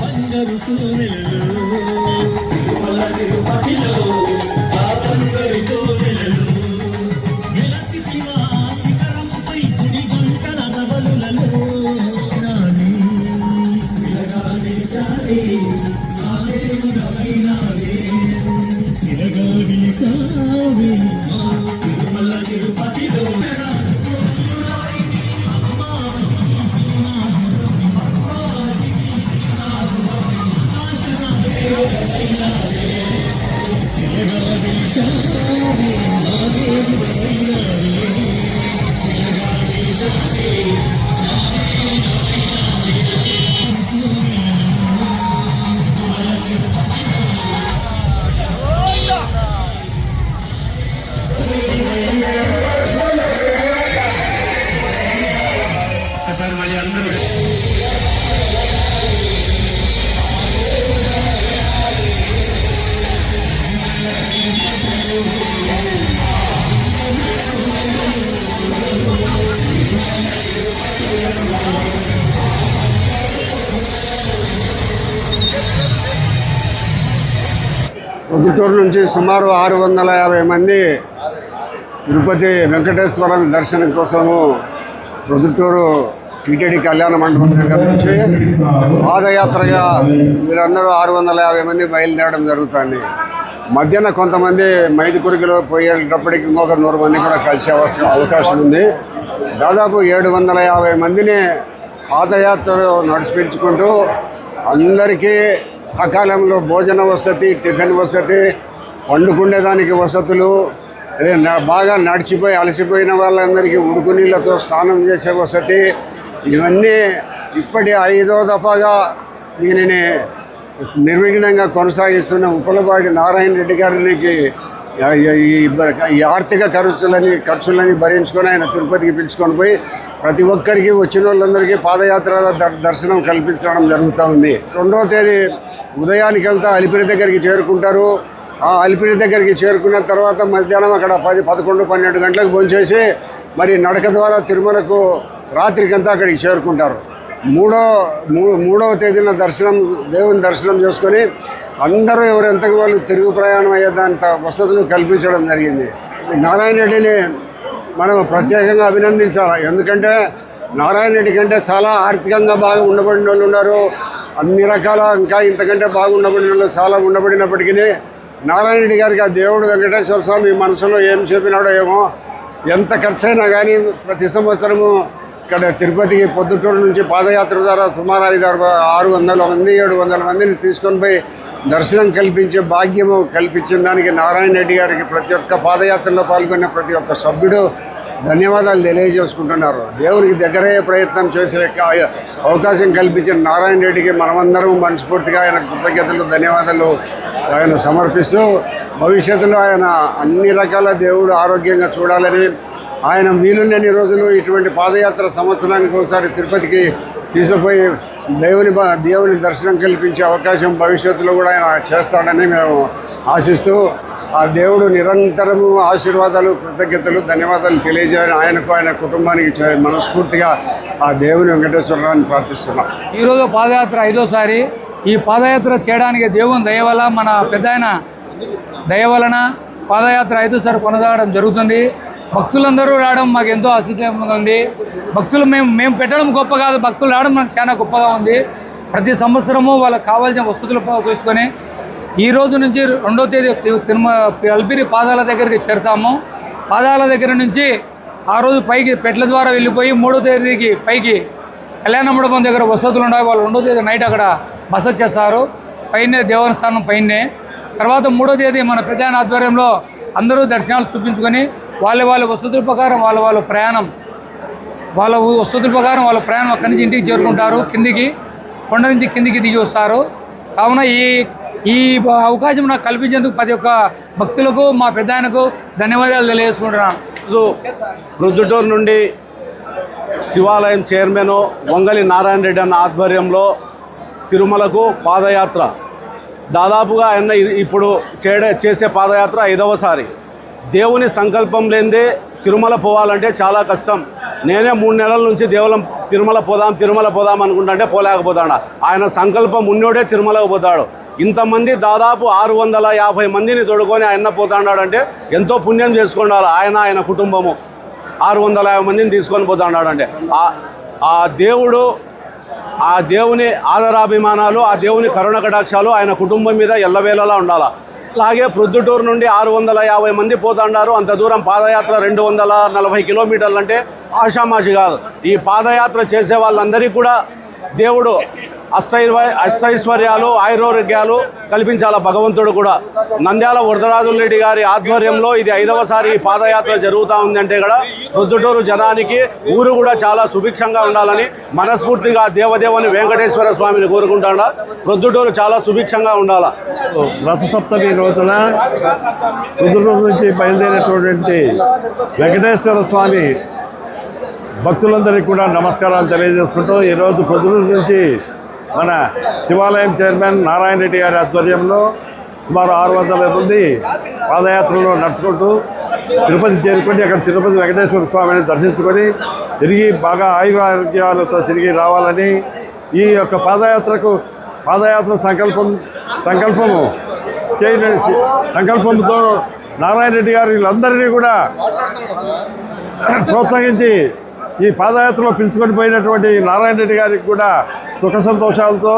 బంగారు కోవెలలో శిలగా నిలిచావే పొద్దుటూరు నుంచి సుమారు ఆరు వందల యాభై మంది తిరుపతి వెంకటేశ్వరం దర్శనం కోసము ప్రొద్దుటూరు టీటీడీ కళ్యాణ మండపం దగ్గర నుంచి పాదయాత్రగా వీళ్ళందరూ ఆరు వందల యాభై మంది బయలుదేరడం జరుగుతుంది. మధ్యన కొంతమంది మైదుకురికిలో పోయేటప్పటికి ఇంకొక నూరు మంది కూడా కలిసే అవసరం అవకాశం ఉంది. దాదాపు ఏడు వందల యాభై మందిని పాదయాత్రలో నడిపించుకుంటూ అందరికీ సకాలంలో భోజన వసతి టిఫిన్ వసతి వండుకునేదానికి వసతులు అదే బాగా నడిచిపోయి అలసిపోయిన వాళ్ళందరికీ ఉడుకు నీళ్ళతో స్నానం చేసే వసతి ఇవన్నీ ఇప్పటి ఐదో దఫాగా దీనిని నిర్విఘ్నంగా కొనసాగిస్తున్న ఉప్పలపాటి నారాయణ రెడ్డి గారికి ఈ ఆర్థిక ఖర్చులని ఖర్చులని భరించుకొని ఆయన తిరుపతికి పిలుచుకొని పోయి ప్రతి ఒక్కరికి వచ్చిన వాళ్ళందరికీ పాదయాత్ర దర్- దర్శనం కల్పించడం జరుగుతూ ఉంది. రెండవ తేదీ ఉదయానికి వెళ్తా అలిపిరి దగ్గరికి చేరుకుంటారు. ఆ అలిపిరి దగ్గరికి చేరుకున్న తర్వాత మధ్యాహ్నం అక్కడ పది పదకొండు పన్నెండు గంటలకు భోంచేసి మరి నడక ద్వారా తిరుమలకు రాత్రికంతా అక్కడికి చేరుకుంటారు. మూడో మూడవ తేదీన దర్శనం దేవుని దర్శనం చేసుకొని అందరూ ఎవరెంతకు వాళ్ళు తిరుగు ప్రయాణం అయ్యేదంత వసతులు కల్పించడం జరిగింది. ఈ నారాయణ రెడ్డిని మనం ప్రత్యేకంగా అభినందించాలి? ఎందుకంటే నారాయణ రెడ్డి కంటే చాలా ఆర్థికంగా బాగా ఉండబడిన వాళ్ళు ఉన్నారు. అన్ని రకాల ఇంకా ఇంతకంటే బాగా ఉండబడిన వాళ్ళు చాలా ఉండబడినప్పటికీ నారాయణ రెడ్డి గారికి ఆ దేవుడు వెంకటేశ్వర స్వామి మనసులో ఏం చెప్పినాడో ఏమో ఎంత ఖర్చైనా కానీ ప్రతి సంవత్సరము ఇక్కడ తిరుపతికి పొద్దుటూరు నుంచి పాదయాత్ర ద్వారా సుమారు ఐదు ఆరు ఆరు వందల మంది ఏడు వందల మందిని తీసుకొని పోయి దర్శనం కల్పించే భాగ్యము కల్పించిన దానికి నారాయణ రెడ్డి గారికి ప్రతి ఒక్క పాదయాత్రలో పాల్గొన్న ప్రతి ఒక్క సభ్యుడు ధన్యవాదాలు తెలియజేసుకుంటున్నారు. దేవునికి దగ్గరయ్యే ప్రయత్నం చేసే అవకాశం కల్పించిన నారాయణ రెడ్డికి మనమందరం మనస్ఫూర్తిగా ఆయన కృతజ్ఞతలు ధన్యవాదాలు ఆయన సమర్పిస్తూ భవిష్యత్తులో ఆయన అన్ని రకాల దేవుడు ఆరోగ్యంగా చూడాలని ఆయన వీలున్నన్ని రోజులు ఇటువంటి పాదయాత్ర సంవత్సరానికి ఒకసారి తిరుపతికి తీసుకుపోయి దేవుని దేవుని దర్శనం కల్పించే అవకాశం భవిష్యత్తులో కూడా ఆయన చేస్తాడని మేము ఆశిస్తూ ఆ దేవుడు నిరంతరము ఆశీర్వాదాలు కృతజ్ఞతలు ధన్యవాదాలు తెలియజేయాలని ఆయనకు ఆయన కుటుంబానికి మనస్ఫూర్తిగా ఆ దేవుని వెంకటేశ్వరరావుని ప్రార్థిస్తున్నాం. ఈరోజు పాదయాత్ర ఐదోసారి. ఈ పాదయాత్ర చేయడానికి దేవుని దయ మన పెద్ద ఆయన దయ పాదయాత్ర ఐదోసారి కొనసాగడం జరుగుతుంది. భక్తులందరూ రావడం మాకు ఎంతో ఆశ్చర్యంగా ఉంది. భక్తులు మేము మేము పెట్టడం గొప్ప కాదు భక్తులు రావడం మనకు చాలా గొప్పగా ఉంది. ప్రతి సంవత్సరము వాళ్ళకి కావాల్సిన వసతులు తీసుకొని ఈ రోజు నుంచి రెండో తేదీ తిరుమ అల్పిరి పాదాల దగ్గరికి చేరుతాము. పాదాల దగ్గర నుంచి ఆ రోజు పైకి పెట్ల ద్వారా వెళ్ళిపోయి మూడో తేదీకి పైకి కళ్యాణ మండపం దగ్గర వసతులు ఉన్నాయి. వాళ్ళు రెండో తేదీ నైట్ అక్కడ బస చేస్తారు. పైనే దేవస్థానం పైనే. తర్వాత మూడో తేదీ మన ప్రధాన ఆధ్వర్యంలో అందరూ దర్శనాలు చూపించుకొని వాళ్ళ వాళ్ళ వసతుల ప్రకారం వాళ్ళ వాళ్ళ ప్రయాణం వాళ్ళ వసతుల ప్రకారం వాళ్ళ ప్రయాణం అక్కడి నుంచి ఇంటికి చేరుకుంటారు కిందికి కొండ నుంచి కిందికి దిగి వస్తారు. కావున ఈ ఈ అవకాశం నాకు కల్పించేందుకు ప్రతి ఒక్క భక్తులకు మా పెద్ద ఆయనకు ధన్యవాదాలు తెలియజేసుకుంటున్నాను. రుద్దుటూరు నుండి శివాలయం చైర్మన్ వంగలి నారాయణ రెడ్డి అన్న ఆధ్వర్యంలో తిరుమలకు పాదయాత్ర. దాదాపుగా ఆయన ఇప్పుడు చేసే పాదయాత్ర ఐదవసారి. దేవుని సంకల్పం లేనిదే తిరుమల పోవాలంటే చాలా కష్టం. నేనే మూడు నెలల నుంచి దేవులం తిరుమల పోదాం తిరుమల పోదాం అనుకుంటుంటే పోలేకపోతాడు ఆయన సంకల్పం ఉన్నోడే తిరుమలకు పోతాడు. ఇంతమంది దాదాపు ఆరు వందల యాభై మందిని తొడుకొని ఆయన పోతాడంటే ఎంతో పుణ్యం చేసుకుండాలి ఆయన ఆయన కుటుంబము. ఆరు వందల యాభై మందిని తీసుకొని పోతాడంటే ఆ- ఆ దేవుడు ఆ దేవుని ఆదరాభిమానాలు ఆ దేవుని కరుణ కటాక్షాలు ఆయన కుటుంబం మీద ఎల్లవేళలా ఉండాలి? అలాగే ప్రొద్దుటూరు నుండి ఆరు వందల యాభై మంది పోతాండారు. అంత దూరం పాదయాత్ర రెండు వందల నలభై కిలోమీటర్లు అంటే ఆషామాషి కాదు. ఈ పాదయాత్ర చేసే వాళ్ళందరికీ కూడా దేవుడు అష్టైర్వ అష్టైశ్వర్యాలు ఆయురోగ్యాలు కల్పించాల భగవంతుడు కూడా. నంద్యాల వరదరాజుల రెడ్డి గారి ఆధ్వర్యంలో ఇది ఐదవసారి పాదయాత్ర జరుగుతూ ఉందంటే కూడా ప్రొద్దుటూరు జనానికి ఊరు కూడా చాలా సుభిక్షంగా ఉండాలని మనస్ఫూర్తిగా దేవదేవుని వెంకటేశ్వర స్వామిని కోరుకుంటాడా? ప్రొద్దుటూరు చాలా సుభిక్షంగా ఉండాలా? రథసప్తమి రోజున కుదురు నుంచి బయలుదేరేటువంటి వెంకటేశ్వర స్వామి భక్తులందరికీ కూడా నమస్కారాలు తెలియజేసుకుంటూ ఈరోజు కుదురు నుంచి మన శివాలయం చైర్మన్ నారాయణ రెడ్డి గారి ఆధ్వర్యంలో సుమారు ఆరు వందల మంది పాదయాత్రలో నడుచుకుంటూ తిరుపతి చేరుకొని అక్కడ తిరుపతి వెంకటేశ్వర స్వామిని దర్శించుకొని తిరిగి బాగా ఆయురారోగ్యాలతో తిరిగి రావాలని ఈ యొక్క పాదయాత్రకు పాదయాత్ర సంకల్పం సంకల్పము చేయని సంకల్పంతో నారాయణ రెడ్డి గారు వీళ్ళందరినీ కూడా ప్రోత్సహించి ఈ పాదయాత్రలో పిలుచుకొని పోయినటువంటి నారాయణ రెడ్డి గారికి కూడా సుఖ సంతోషాలతో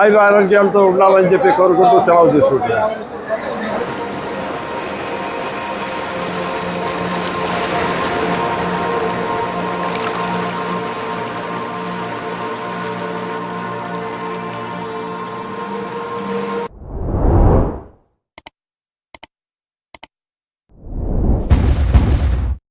ఆయుర ఆరోగ్యాలతో ఉండాలని చెప్పి కోరుకుంటూ సెలవు తీసుకుంటున్నాను.